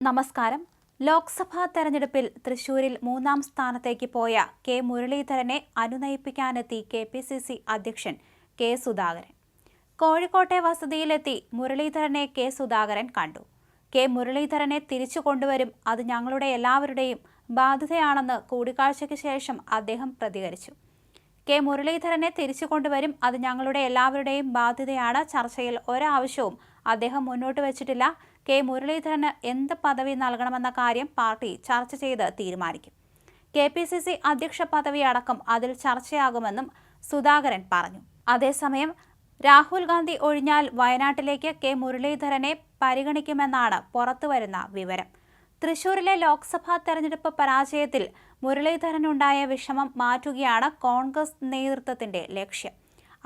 നമസ്കാരം. ലോക്സഭാ തെരഞ്ഞെടുപ്പിൽ തൃശൂരിൽ മൂന്നാം സ്ഥാനത്തേക്ക് പോയ കെ മുരളീധരനെ അനുനയിപ്പിക്കാനെത്തി കെ പി സി സി അധ്യക്ഷൻ കെ സുധാകരൻ. കോഴിക്കോട്ടെ വസതിയിലെത്തി മുരളീധരനെ കെ സുധാകരൻ കണ്ടു. കെ മുരളീധരനെ തിരിച്ചു കൊണ്ടുവരും അത് ഞങ്ങളുടെ എല്ലാവരുടെയും ബാധ്യതയാണെന്ന് കൂടിക്കാഴ്ചയ്ക്ക് ശേഷം അദ്ദേഹം പ്രതികരിച്ചു. കെ മുരളീധരനെ തിരിച്ചു കൊണ്ടുവരും അത് ഞങ്ങളുടെ എല്ലാവരുടെയും ബാധ്യതയാണ് ചർച്ചയിൽ ഒരാവശ്യവും അദ്ദേഹം മുന്നോട്ട് വെച്ചിട്ടില്ല. കെ മുരളീധരന് എന്ത് പദവി നൽകണമെന്ന കാര്യം പാർട്ടി ചർച്ച ചെയ്ത് തീരുമാനിക്കും. കെ പി സി സി അധ്യക്ഷ പദവി അടക്കം അതിൽ ചർച്ചയാകുമെന്നും സുധാകരൻ പറഞ്ഞു. അതേസമയം രാഹുൽ ഗാന്ധി ഒഴിഞ്ഞാൽ വയനാട്ടിലേക്ക് കെ മുരളീധരനെ പരിഗണിക്കുമെന്നാണ് പുറത്തുവരുന്ന വിവരം. തൃശൂരിലെ ലോക്സഭാ തെരഞ്ഞെടുപ്പ് പരാജയത്തിൽ മുരളീധരനുണ്ടായ വിഷമം മാറ്റുകയാണ് കോൺഗ്രസ് നേതൃത്വത്തിന്റെ ലക്ഷ്യം.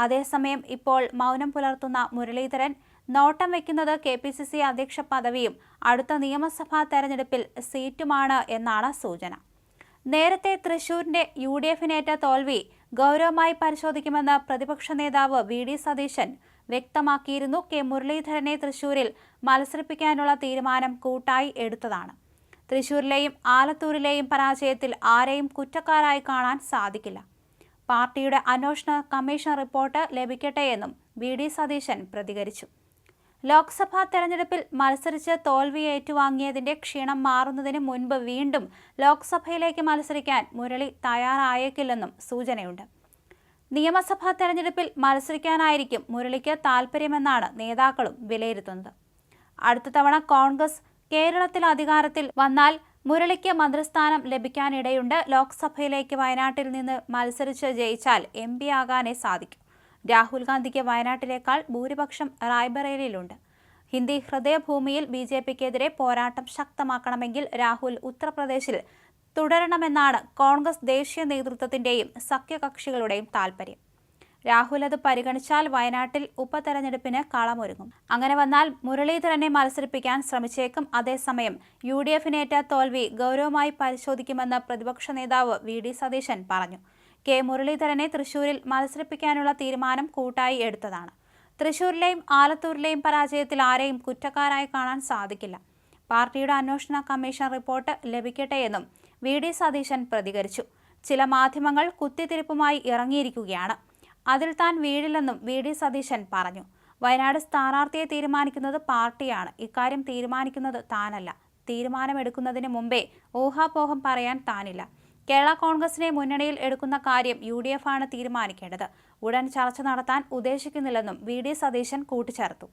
അതേസമയം ഇപ്പോൾ മൗനം പുലർത്തുന്ന മുരളീധരൻ നോട്ടം വയ്ക്കുന്നത് കെ പി സി സി അധ്യക്ഷ പദവിയും അടുത്ത നിയമസഭാ തെരഞ്ഞെടുപ്പിൽ സീറ്റുമാണ് എന്നാണ് സൂചന. നേരത്തെ തൃശൂരിന്റെ യു ഡി എഫിനേറ്റ തോൽവി ഗൗരവമായി പരിശോധിക്കുമെന്ന് പ്രതിപക്ഷ നേതാവ് വി ഡി സതീശൻ വ്യക്തമാക്കിയിരുന്നു. കെ മുരളീധരനെ തൃശൂരിൽ മത്സരിപ്പിക്കാനുള്ള തീരുമാനം കൂട്ടായി എടുത്തതാണ്. തൃശൂരിലെയും ആലത്തൂരിലെയും പരാജയത്തിൽ ആരെയും കുറ്റക്കാരായി കാണാൻ സാധിക്കില്ല. പാർട്ടിയുടെ അന്വേഷണ കമ്മീഷൻ റിപ്പോർട്ട് ലഭിക്കട്ടെയെന്നും വി ഡി സതീശൻ പ്രതികരിച്ചു. ലോക്സഭാ തെരഞ്ഞെടുപ്പിൽ മത്സരിച്ച് തോൽവി ഏറ്റുവാങ്ങിയതിന്റെ ക്ഷീണം മാറുന്നതിന് മുൻപ് വീണ്ടും ലോക്സഭയിലേക്ക് മത്സരിക്കാൻ മുരളി തയ്യാറായേക്കില്ലെന്നും സൂചനയുണ്ട്. നിയമസഭാ തെരഞ്ഞെടുപ്പിൽ മത്സരിക്കാനായിരിക്കും മുരളിക്ക് താൽപ്പര്യമെന്നാണ് നേതാക്കളും വിലയിരുത്തുന്നത്. അടുത്ത തവണ കോൺഗ്രസ് കേരളത്തിൽ അധികാരത്തിൽ വന്നാൽ മുരളിക്ക് മന്ത്രിസ്ഥാനം ലഭിക്കാനിടയുണ്ട്. ലോക്സഭയിലേക്ക് വയനാട്ടിൽ നിന്ന് മത്സരിച്ച് ജയിച്ചാൽ എം ആകാനേ സാധിക്കും. രാഹുൽ ഗാന്ധിക്ക് വയനാട്ടിലേക്കാൾ ഭൂരിപക്ഷം റായ്ബറേലിയിലുണ്ട്. ഹിന്ദി ഹൃദയഭൂമിയിൽ ബി ജെ പിക്കെതിരെ പോരാട്ടം ശക്തമാക്കണമെങ്കിൽ രാഹുൽ ഉത്തർപ്രദേശിൽ തുടരണമെന്നാണ് കോൺഗ്രസ് ദേശീയ നേതൃത്വത്തിന്റെയും സഖ്യകക്ഷികളുടെയും താൽപര്യം. രാഹുൽ അത് പരിഗണിച്ചാൽ വയനാട്ടിൽ ഉപതെരഞ്ഞെടുപ്പിന് കളമൊരുങ്ങും. അങ്ങനെ വന്നാൽ മുരളീധരനെ മത്സരിപ്പിക്കാൻ ശ്രമിച്ചേക്കും. അതേസമയം യു ഡി എഫിനേറ്റ തോൽവി ഗൗരവമായി പരിശോധിക്കുമെന്ന് പ്രതിപക്ഷ നേതാവ് വി ഡി സതീശൻ പറഞ്ഞു. കെ മുരളീധരനെ തൃശൂരിൽ മത്സരിപ്പിക്കാനുള്ള തീരുമാനം കൂട്ടായി എടുത്തതാണ്. തൃശൂരിലെയും ആലത്തൂരിലെയും പരാജയത്തിൽ ആരെയും കുറ്റക്കാരായി കാണാൻ സാധിക്കില്ല. പാർട്ടിയുടെ അന്വേഷണ കമ്മീഷൻ റിപ്പോർട്ട് ലഭിക്കട്ടെ എന്നും വി. ഡി. സതീശൻ പ്രതികരിച്ചു. ചില മാധ്യമങ്ങൾ കുത്തിത്തിരിപ്പുമായി ഇറങ്ങിയിരിക്കുകയാണ്. അതിൽ താൻ വീഴില്ലെന്നും വി. ഡി. സതീശൻ പറഞ്ഞു. വയനാട് സ്ഥാനാർത്ഥിയെ തീരുമാനിക്കുന്നത് പാർട്ടിയാണ്. ഇക്കാര്യം തീരുമാനിക്കുന്നത് താനല്ല. തീരുമാനമെടുക്കുന്നതിന് മുമ്പേ ഊഹാപോഹം പറയാൻ താനില്ല. കേരള കോൺഗ്രസിനെ മുന്നണിയിൽ എടുക്കുന്ന കാര്യം യു ഡി എഫ് ആണ് തീരുമാനിക്കേണ്ടത്. ഉടൻ ചർച്ച നടത്താൻ ഉദ്ദേശിക്കുന്നില്ലെന്നും വി ഡി സതീശൻ കൂട്ടിച്ചേർത്തു.